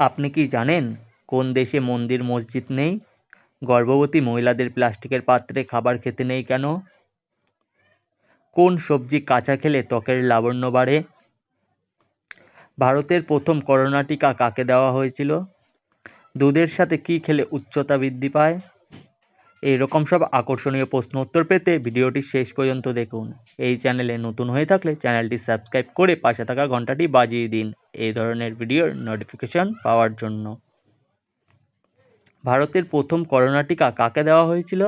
আপনি কি জানেন কোন দেশে মন্দির, মসজিদ নেই? গর্ভবতী মহিলাদের প্লাস্টিকের পাত্রে খাবার খেতে নেই কেন? কোন সবজি কাঁচা খেলে ত্বকের লাবণ্য বাড়ে? ভারতের প্রথম করোনা টিকা কাকে দেওয়া হয়েছিল? দুধের সাথে কি খেলে উচ্চতা বৃদ্ধি পায়? এইরকম সব আকর্ষণীয় প্রশ্ন উত্তর পেতে ভিডিওটি শেষ পর্যন্ত দেখুন। এই চ্যানেলে নতুন হয়ে থাকলে চ্যানেলটি সাবস্ক্রাইব করে পাশে থাকা ঘন্টাটি বাজিয়ে দিন এই ধরনের ভিডিওর নোটিফিকেশন পাওয়ার জন্য। ভারতের প্রথম করোনা টিকা কাকে দেওয়া হয়েছিল?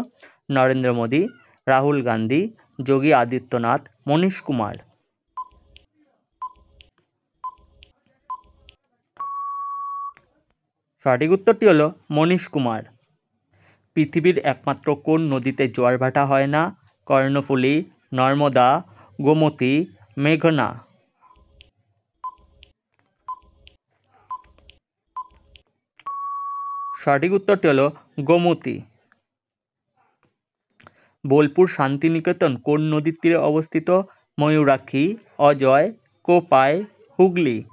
নরেন্দ্র মোদী, রাহুল গান্ধী, যোগী আদিত্যনাথ মনীশ কুমার। সঠিক উত্তরটি হলো মনীশ কুমার। পৃথিবীর একমাত্র কোন নদীতে জোয়ার ভাটা হয় না? কর্ণফুলী, নর্মদা, গোমতী, মেঘনা। সঠিক উত্তরটি হলো গোমতী। বোলপুর শান্তিনিকেতন কোন নদীর তীরে অবস্থিত? ময়ূরাক্ষী, অজয়, কোপাই, হুগলি।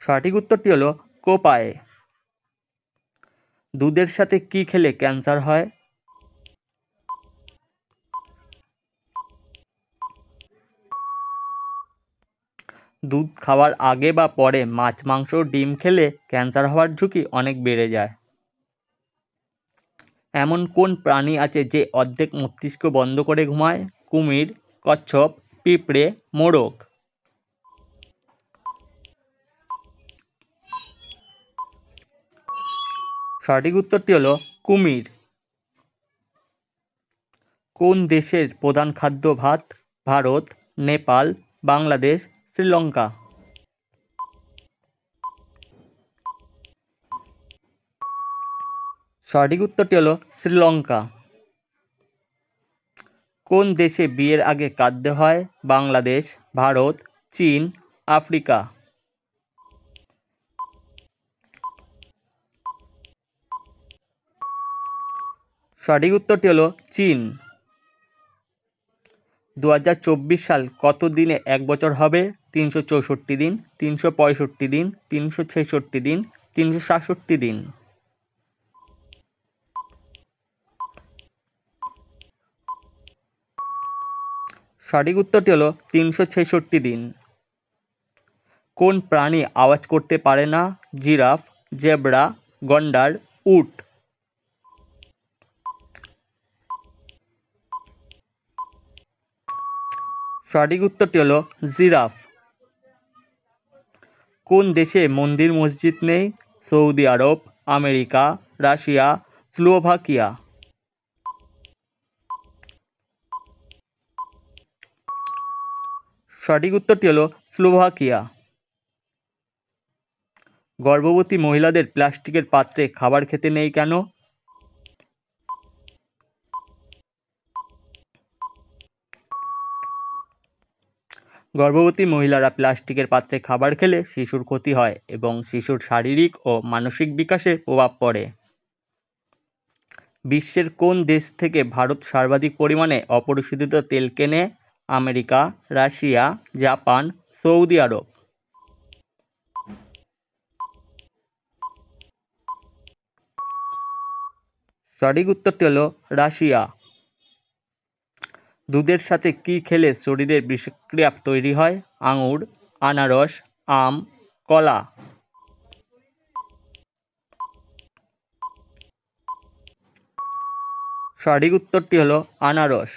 সঠিক উত্তরটি হলো কোপায়ে। দুধের সাথে কি খেলে ক্যান্সার হয়? দুধ খাওয়ার আগে বা পরে মাছ, মাংস, ডিম খেলে ক্যান্সার হওয়ার ঝুঁকি অনেক বেড়ে যায়। এমন কোন প্রাণী আছে যে অর্ধেক মস্তিষ্ক বন্ধ করে ঘুমায়? কুমির, কচ্ছপ, পিঁপড়ে, মোরগ। সঠিক উত্তরটি হলো কুমির। কোন দেশের প্রধান খাদ্য ভাত? ভারত, নেপাল, বাংলাদেশ, শ্রীলঙ্কা। সঠিক উত্তরটি হলো শ্রীলঙ্কা। কোন দেশে বিয়ের আগে কাঁদতে হয়? বাংলাদেশ, ভারত, চীন, আফ্রিকা। সঠিক উত্তরটি হলো চীন। দু হাজার চব্বিশ সাল কত দিনে এক বছর হবে? তিনশো চৌষট্টি দিন, তিনশো পঁয়ষট্টি দিন, তিনশো ছেষট্টি দিন, তিনশো সাতষট্টি দিন। সঠিক উত্তরটি হলো তিনশো ছেষট্টি দিন। কোন প্রাণী আওয়াজ করতে পারে না? জিরাফ, জেব্রা, গন্ডার, উট। সঠিক উত্তরটি হলো জিরাফ। কোন দেশে মন্দির, মসজিদ নেই? Saudi Arab, America, Russia, Slovakia. সঠিক উত্তরটি হলো স্লোভাকিয়া। গর্ভবতী মহিলাদের প্লাস্টিকের পাত্রে খাবার খেতে নেই কেন? গর্ভবতী মহিলারা প্লাস্টিকের পাত্রে খাবার খেলে শিশুর ক্ষতি হয় এবং শিশুর শারীরিক ও মানসিক বিকাশে প্রভাব পড়ে। বিশ্বের কোন দেশ থেকে ভারত সর্বাধিক পরিমাণে অপরিশোধিত তেল কেনে? America, Russia, Japan, Saudi Arab. সঠিক উত্তরটি হলো রাশিয়া। দুধের সাথে কি খেলে শরীরের বিষক্রিয়া তৈরি হয়? আঙুর, আনারস, আম, কলা। সঠিক উত্তরটি হলো আনারস।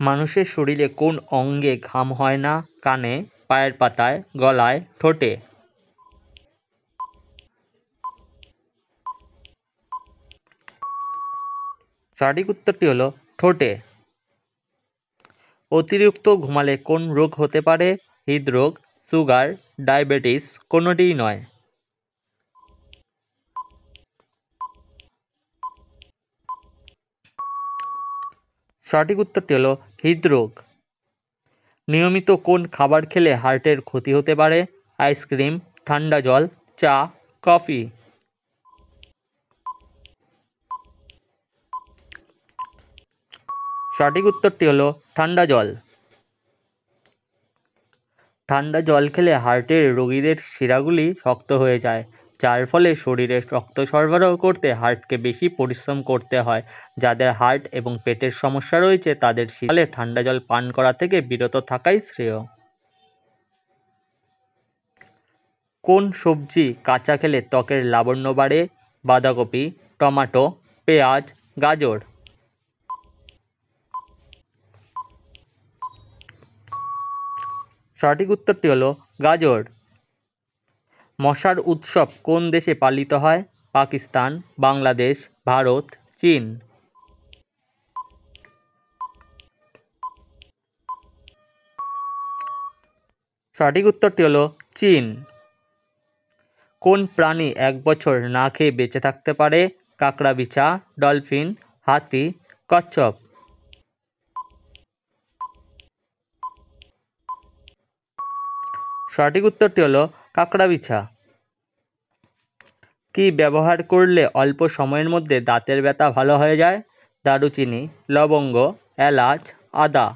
মানুষের শরীরে কোন অঙ্গে ঘাম হয় না? কানে, পায়ের পাতায়, গলায়, ঠোঁটে। সঠিক উত্তরটি হলো ঠোঁটে। অতিরিক্ত ঘুমালে কোন রোগ হতে পারে? হৃদরোগ, সুগার, ডায়াবেটিস কোনোটিই নয়। সঠিক উত্তরটি হলো হৃদরোগ। নিয়মিত কোন খাবার খেলে হার্টের ক্ষতি হতে পারে? আইসক্রিম, ঠান্ডা জল, চা, কফি। সঠিক উত্তরটি হলো ঠান্ডা জল। ঠান্ডা জল খেলে হার্টের রোগীদের শিরাগুলি শক্ত হয়ে যায়, যার ফলে শরীরে রক্ত সরবরাহ করতে হার্টকে বেশি পরিশ্রম করতে হয়। যাদের হার্ট এবং পেটের সমস্যা রয়েছে, তাদের শীতকালে ঠান্ডা জল পান করা থেকে বিরত থাকাই শ্রেয়। কোন সবজি কাঁচা খেলে ত্বকের লাবণ্য বাড়ে? বাঁধাকপি, টমেটো, পেঁয়াজ, গাজর। সঠিক উত্তরটি হলো গাজর। মশার উৎসব কোন দেশে পালিত হয়? পাকিস্তান, বাংলাদেশ, ভারত, চীন। সঠিক উত্তরটি হলো চীন। কোন প্রাণী এক বছর না খেয়ে বেঁচে থাকতে পারে? কাঁকড়া, বিছা, ডলফিন, হাতি, কচ্ছপ। সঠিক উত্তরটি হলো কাঁকড়া বিছা। কি ব্যবহার করলে অল্প সময়ের মধ্যে দাঁতের ব্যথা ভালো হয়ে যায়? দারুচিনি, লবঙ্গ, এলাচ, আদা।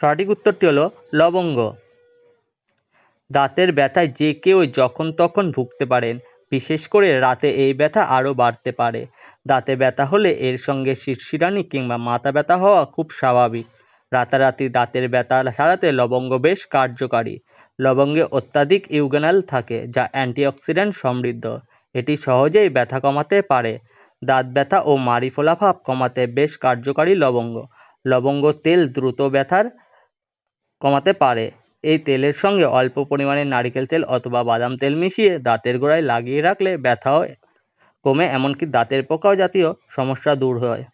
সঠিক উত্তরটি হলো লবঙ্গ। দাঁতের ব্যথায় যে কেউ যখন তখন ভুগতে পারেন, বিশেষ করে রাতে এই ব্যথা আরও বাড়তে পারে। দাঁতে ব্যথা হলে এর সঙ্গে শিরশিরানি কিংবা মাথা ব্যথা হওয়া খুব স্বাভাবিক। রাতারাতি দাঁতের ব্যথা সারাতে লবঙ্গ বেশ কার্যকারী। লবঙ্গে অত্যাধিক ইউগেনাল থাকে, যা অ্যান্টিঅক্সিডেন্ট সমৃদ্ধ। এটি সহজেই ব্যথা কমাতে পারে। দাঁত ব্যথা ও মাড়ি ফোলাভাব কমাতে বেশ কার্যকারী লবঙ্গ। লবঙ্গ তেল দ্রুত ব্যথার কমাতে পারে। এই তেলের সঙ্গে অল্প পরিমাণে নারিকেল তেল অথবা বাদাম তেল মিশিয়ে দাঁতের গোড়ায় লাগিয়ে রাখলে ব্যথাও কমে, এমনকি দাঁতের পোকাও জাতীয় সমস্যা দূর হয়।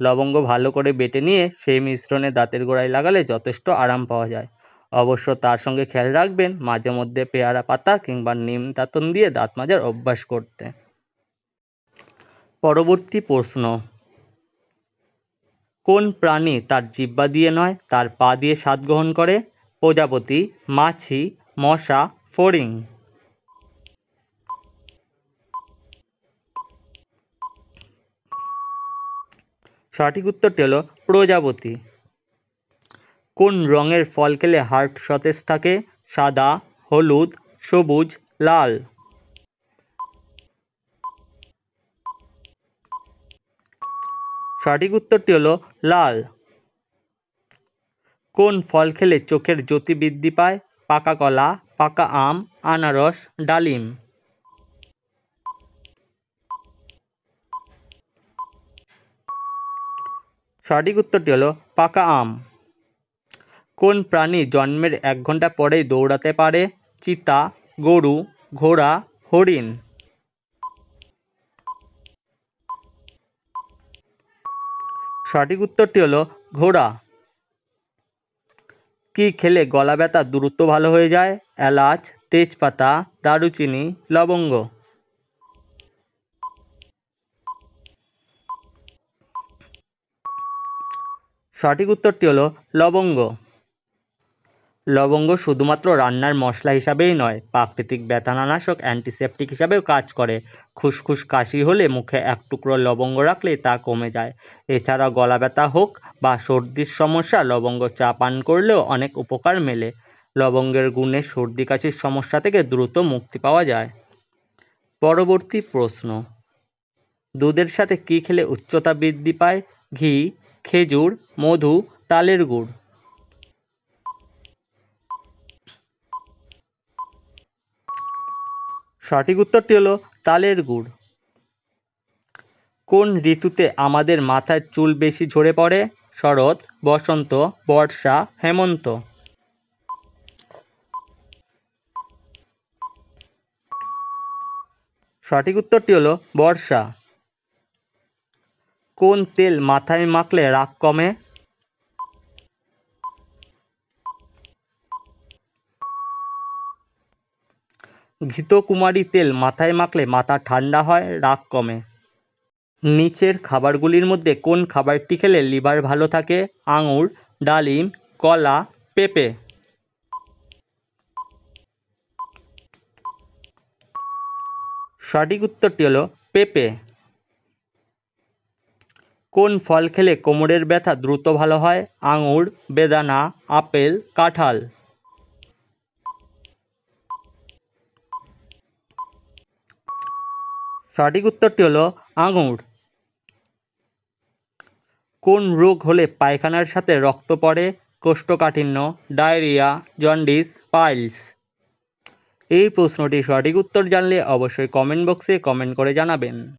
লবঙ্গ ভালো করে বেটে নিয়ে সেই মিশ্রণে দাঁতের গোড়ায় লাগালে যথেষ্ট আরাম পাওয়া যায়। অবশ্য তার সঙ্গে খেয়াল রাখবেন, মাঝে মধ্যে পেয়ারা পাতা কিংবা নিম দাঁতন দিয়ে দাঁত মাজার অভ্যাস করতে। পরবর্তী প্রশ্ন। কোন প্রাণী তার জিহ্বা দিয়ে নয়, তার পা দিয়ে স্বাদ গ্রহণ করে? প্রজাপতি, মাছি, মশা, ফড়িং। সঠিক উত্তরটি হলো প্রজাপতি। কোন রঙের ফল খেলে হার্ট সতেজ থাকে? সাদা, হলুদ, সবুজ, লাল। সঠিক উত্তরটি হলো লাল। কোন ফল খেলে চোখের জ্যোতি বৃদ্ধি পায়? পাকা কলা, পাকা আম, আনারস, ডালিম। সঠিক উত্তরটি হলো পাকা আম। কোন প্রাণী জন্মের এক ঘণ্টা পরেই দৌড়াতে পারে? চিতা, গরু, ঘোড়া, হরিণ। সঠিক উত্তরটি হলো ঘোড়া। কি খেলে গলা ব্যথা দ্রুত ভালো হয়ে যায়? এলাচ, তেজপাতা, দারুচিনি, লবঙ্গ। সঠিক উত্তরটি হলো লবঙ্গ। লবঙ্গ শুধুমাত্র রান্নার মশলা হিসাবেই নয়, প্রাকৃতিক ব্যথানাশক অ্যান্টিসেপটিক হিসাবেও কাজ করে। খুসখুস কাশি হলে মুখে এক টুকরো লবঙ্গ রাখলে তা কমে যায়। এছাড়া গলা ব্যথা হোক বা সর্দির সমস্যা, লবঙ্গ চা পান করলেও অনেক উপকার মেলে। লবঙ্গের গুণে সর্দি কাশির সমস্যা থেকে দ্রুত মুক্তি পাওয়া যায়। পরবর্তী প্রশ্ন, দুধের সাথে কী খেলে উচ্চতা বৃদ্ধি পায়? ঘি খেজুর, মধু, তালের গুড়। সঠিক উত্তরটি হলো তালের গুড়। কোন ঋতুতে আমাদের মাথার চুল বেশি ঝরে পড়ে? শরৎ, বসন্ত, বর্ষা, হেমন্ত। সঠিক উত্তরটি হলো বর্ষা। কোন তেল মাথায় মাখলে রাগ কমে? ঘৃতকুমারী তেল মাথায় মাখলে মাথা ঠান্ডা হয়, রাগ কমে। নিচের খাবারগুলির মধ্যে কোন খাবারটি খেলে লিভার ভালো থাকে? আঙুর, ডালিম, কলা, পেঁপে। সঠিক উত্তরটি হলো পেঁপে। কোন ফল খেলে কোমরের ব্যথা দ্রুত ভালো হয়? আঙুর, বেদানা, আপেল, কাঁঠাল। সঠিক উত্তরটি হলো আঙুর। কোন রোগ হলে পায়খানার সাথে রক্ত পড়ে? কোষ্ঠকাঠিন্য, ডায়রিয়া, জন্ডিস, পাইলস। এই প্রশ্নটি সঠিক উত্তর জানলে অবশ্যই কমেন্ট বক্সে কমেন্ট করে জানাবেন।